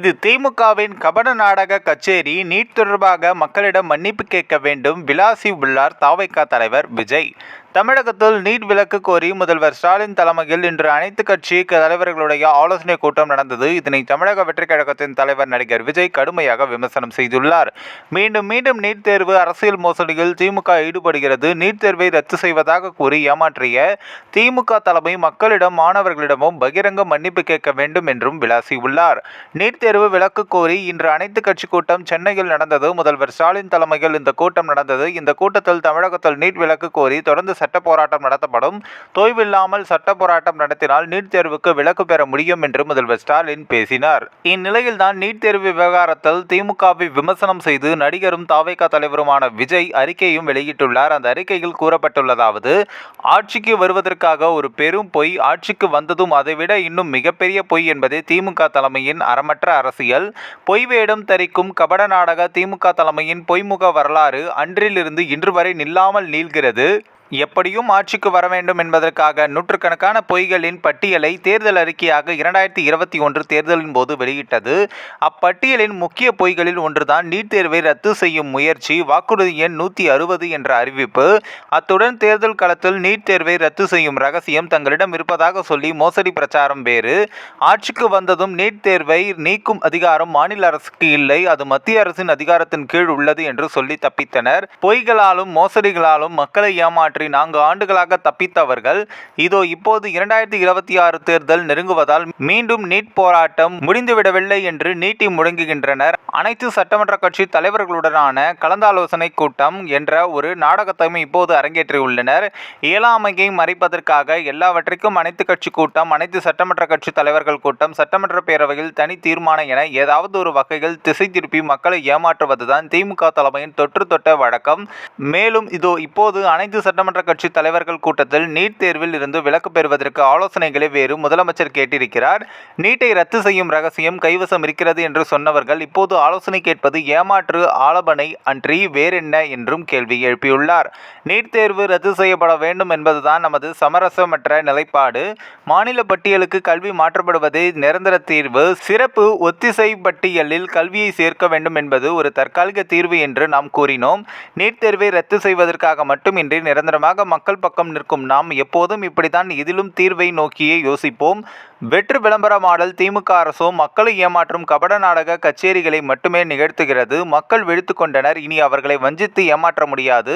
இது திமுகவின் கபட நாடக கச்சேரி. நீட் தொடர்பாக மக்களிடம் மன்னிப்பு கேட்க வேண்டும். விலாசி உள்ளார். தாவைக்கா தலைவர் விஜய். தமிழகத்தில் நீட் விலக்கு கோரி முதல்வர் ஸ்டாலின் தலைமையில் இன்று அனைத்து கட்சி தலைவர்களுடைய ஆலோசனை கூட்டம் நடந்தது. இதனை தமிழக வெற்றிக் கழகத்தின் தலைவர் நடிகர் விஜய் கடுமையாக விமர்சனம் செய்துள்ளார். மீண்டும் மீண்டும் நீட் தேர்வு அரசியல் மோசடியில் திமுக ஈடுபடுகிறது. நீட் தேர்வை ரத்து செய்வதாக கூறி ஏமாற்றிய திமுக தலைமை மக்களிடம் மாணவர்களிடமும் பகிரங்க மன்னிப்பு கேட்க வேண்டும் என்றும் விளாசியுள்ளார். நீட் தேர்வு விலக்கு கோரி இன்று அனைத்து கட்சி கூட்டம் சென்னையில் நடந்தது. முதல்வர் ஸ்டாலின் தலைமையில் இந்த கூட்டம் நடந்தது. இந்த கூட்டத்தில் தமிழகத்தில் நீட் விலக்கு கோரி தொடர்ந்து சட்ட போராட்டம் நடத்தப்படும். தொய்வில்லாமல் சட்ட போராட்டம் நடத்தினால் நீட் தேர்வுக்கு விலக்கு பெற முடியும் என்று முதல்வர் ஸ்டாலின் பேசினார். இந்நிலையில் தான் நீட் தேர்வு விவகாரத்தில் திமுகவை விமர்சனம் செய்து நடிகரும் தாவேகா தலைவருமான விஜய் அறிக்கையும் வெளியிட்டுள்ளார். அந்த அறிக்கையில் கூறப்பட்டுள்ளதாவது ஆட்சிக்கு வருவதற்காக ஒரு பெரும் பொய் ஆட்சிக்கு வந்ததும் அதைவிட இன்னும் மிகப்பெரிய பொய் என்பதே திமுக தலைமையின் அறமற்ற அரசியல். பொய் வேடம் தரிக்கும் கபட நாடக திமுக தலைமையின் பொய்முக வரலாறு அன்றிலிருந்து இன்று வரை நில்லாமல் நீள்கிறது. எப்படியும் ஆட்சிக்கு வர வேண்டும் என்பதற்காக நூற்றுக்கணக்கான பொய்களின் பட்டியலை தேர்தல் அறிக்கையாக இரண்டாயிரத்தி இருபத்தி ஒன்று தேர்தலின் போது வெளியிட்டது. அப்பட்டியலின் முக்கிய பொய்களில் ஒன்றுதான் நீட் தேர்வை ரத்து செய்யும் முயற்சி வாக்குறுதி எண் நூற்றி அறுபது என்ற அறிவிப்பு. அத்துடன் தேர்தல் களத்தில் நீட் தேர்வை ரத்து செய்யும் ரகசியம் தங்களிடம் இருப்பதாக சொல்லி மோசடி பிரச்சாரம் வேறு. ஆட்சிக்கு வந்ததும் நீட் தேர்வை நீக்கும் அதிகாரம் மாநில அரசுக்கு இல்லை அது மத்திய அரசின் அதிகாரத்தின் கீழ் உள்ளது என்று சொல்லி தப்பித்தனர். பொய்களாலும் மோசடிகளாலும் மக்களை ஏமாற்றி நான்கு ஆண்டுகளாக தப்பித்தவர்கள். இதோ இப்போது இரண்டாயிரத்தி இருபத்தி ஆறு தேர்தல் நெருங்குவதால் மீண்டும் நீட் போராட்டம் முடிந்துவிடவில்லை என்று நீட்டி முழங்குகின்றனர். அனைத்து சட்டமன்ற கட்சி தலைவர்களுடனான கலந்தாலோசனை கூட்டம் என்ற ஒரு நாடகத்தையும் இப்போது அரங்கேற்றியுள்ளனர். இயலாமையை மறைப்பதற்காக எல்லாவற்றிற்கும் அனைத்து கட்சி கூட்டம் அனைத்து சட்டமன்ற கட்சி தலைவர்கள் கூட்டம் சட்டமன்ற பேரவையில் தனி தீர்மானம் என ஏதாவது ஒரு வகையில் திசை திருப்பி மக்களை ஏமாற்றுவதுதான் திமுக தலைமையின் தொற்று தொட்ட வழக்கம். மேலும் இதோ இப்போது அனைத்து சட்ட சட்டமன்ற கட்சி தலைவர்கள் கூட்டத்தில் நீட் தேர்வில் இருந்து விலக்கு பெறுவதற்கு ஆலோசனைகளை வேறு முதலமைச்சர் கேட்டிருக்கிறார். நீட்டை ரத்து செய்யும் ரகசியம் கைவசம் இருக்கிறது என்று சொன்னவர்கள் இப்போது ஆலோசனை கேட்பது ஏமாற்று ஆலபனை அன்றி வேறென்ன என்றும் கேள்வி எழுப்பியுள்ளார். நீட் தேர்வு ரத்து செய்யப்பட வேண்டும் என்பதுதான் நமது சமரசமற்ற நிலைப்பாடு. மாநில பட்டியலுக்கு கல்வி மாற்றப்படுவதே நிரந்தர தீர்வு. சிறப்பு ஒத்திசை பட்டியலில் கல்வியை சேர்க்க வேண்டும் என்பது ஒரு தற்காலிக தீர்வு என்று நாம் கூறினோம். நீட் தேர்வை ரத்து செய்வதற்காக மட்டுமின்றி நிரந்தர சுதந்திரமாக மக்கள் பக்கம் நிற்கும். நாம் எப்போதும் இப்படித்தான் இதிலும் தீர்வை நோக்கியே யோசிப்போம். வெற்று விளம்பர மாடல் திமுக அரசோ மக்களை ஏமாற்றும் கபட நாடக கச்சேரிகளை மட்டுமே நிகழ்த்துகிறது. மக்கள் விழித்து கொண்டனர். இனி அவர்களை வஞ்சித்து ஏமாற்ற முடியாது.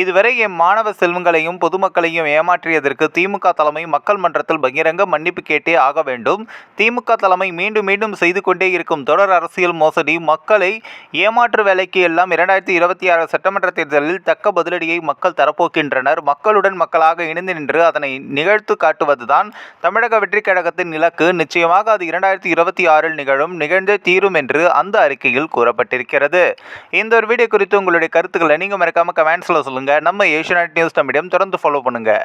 இதுவரை எம் மாணவ செல்வங்களையும் பொதுமக்களையும் ஏமாற்றியதற்கு திமுக தலைமை மக்கள் மன்றத்தில் பகிரங்க மன்னிப்பு கேட்டே ஆக வேண்டும். திமுக தலைமை மீண்டும் மீண்டும் செய்து கொண்டே இருக்கும் தொடர் அரசியல் மோசடி மக்களை ஏமாற்று வேலைக்கு எல்லாம் இரண்டாயிரத்தி இருபத்தி ஆறு சட்டமன்ற தேர்தலில் தக்க பதிலடியை மக்கள் தரப்போக்கின்றனர் மக்களுடன் மக்களாக இணைந்து நின்று அதனை நிகழ்த்து காட்டுவதுதான் தமிழக வெற்றிக் கழகத்தின் இலக்கு நிச்சயமாக அது இரண்டாயிரத்தி இருபத்தி ஆறில் நிகழும் நிகழ்ந்தே தீரும் என்று அந்த அறிக்கையில் கூறப்பட்டிருக்கிறது. இந்த ஒரு வீடியோ குறித்து உங்களுடைய கருத்துக்களை நீங்கள் மறக்காம கமெண்ட்ஸில் சொல்லுங்கள் நம்ம ஏஷியநெட் நியூஸ் தமிழியம் தொடர்ந்து ஃபாலோ பண்ணுங்கள்